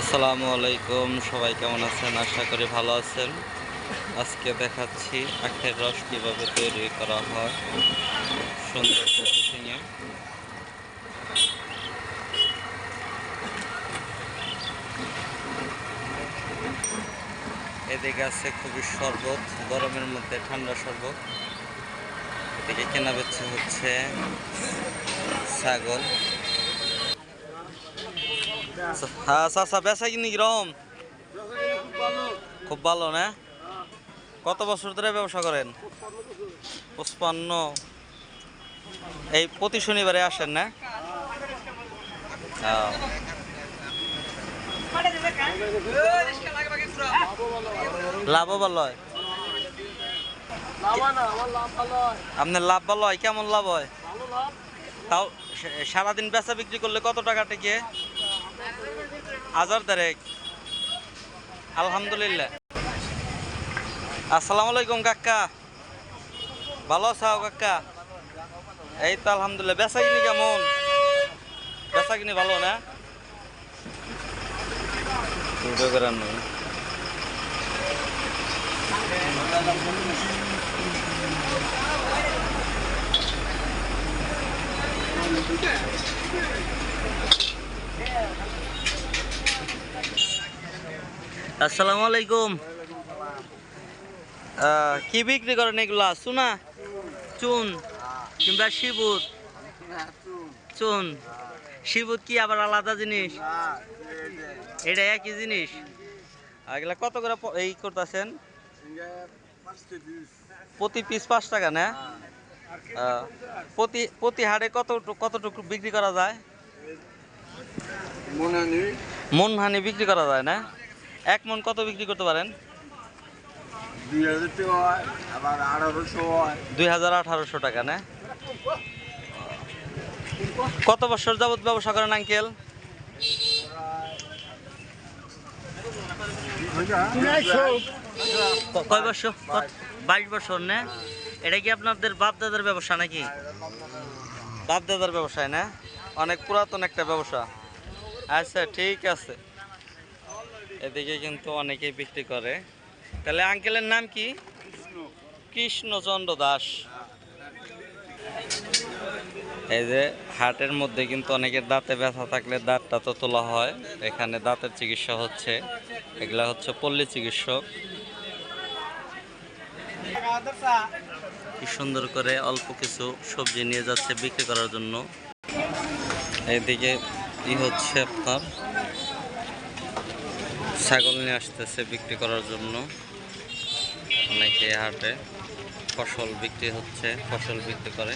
আসসালামু আলাইকুম, সবাই কেমন আছেন? আশা করি ভালো আছেন। আজকে দেখাচ্ছি আখের রস কীভাবে তৈরি করা হয়। সুন্দর এদিকে আছে খুবই শরবত, গরমের মধ্যে ঠান্ডা শরবত। এদিকে কেনা বেচা হচ্ছে ছাগল। হ্যাঁ চাচা বেচা কিনি কিরম খুব ভালো না? কত বছর ধরে ব্যবসা করেন? পঁচপান্ন। এই প্রতি শনিবারে আসেন না। লাভও ভালো হয় আপনার লাভ ভালো হয়? কেমন লাভ হয়? তাও সারাদিন বেচা বিক্রি করলে কত টাকা টেকে? হাজার দেড়েক আলহামদুলিল্লাহ। আসসালামু আলাইকুম কাকা। ভালো আছো কাকা? এই তো আলহামদুলিল্লাহ। বেচা কিনি কেমন? বেচা কিনি ভালো না? করার আসসালামু আলাইকুম। কি বিক্রি করেন এগুলা? চুনা? চুন। কিংবা শিবুত? চুন। শিবুত কি আবার আলাদা জিনিস? এটা একই জিনিস? এগুলা কত করে এই করতেছেন? প্রতি পিস পাঁচ টাকা না? প্রতি প্রতি হাড়ে কত কতটুকু বিক্রি করা যায়? মন হানি বিক্রি করা যায় না? এক মন কত বিক্রি করতে পারেন? দুই হাজার আঠারোশো টাকা না? কত বছর যাবত ব্যবসা করেন আঙ্কেল? কয় বছর? বাইশ বছর না? এটা কি আপনাদের বাপ দাদার ব্যবসা নাকি? বাপ দাদার ব্যবসায় না? অনেক পুরাতন একটা ব্যবসা। আচ্ছা ঠিক আছে। এদিকে কিন্তু অনেকেই বিক্রি করে। তাহলে আঙ্কেলের নাম কি? কৃষ্ণচন্দ্র দাস। এই যে হাটের মধ্যে কিন্তু অনেকের দাঁতে ব্যথা থাকলে দাঁতটা তো তোলা হয়। এখানে দাঁতের চিকিৎসা হচ্ছে। এগুলা হচ্ছে পল্লী চিকিৎসক। কি সুন্দর করে অল্প কিছু সবজি নিয়ে যাচ্ছে বিক্রি করার জন্য। এদিকে ই হচ্ছে আপনার ছাগল নিয়ে আসতেছে বিক্রি করার জন্য। অনেকে হাটে ফসল বিক্রি হচ্ছে ফসল বিক্রি করে।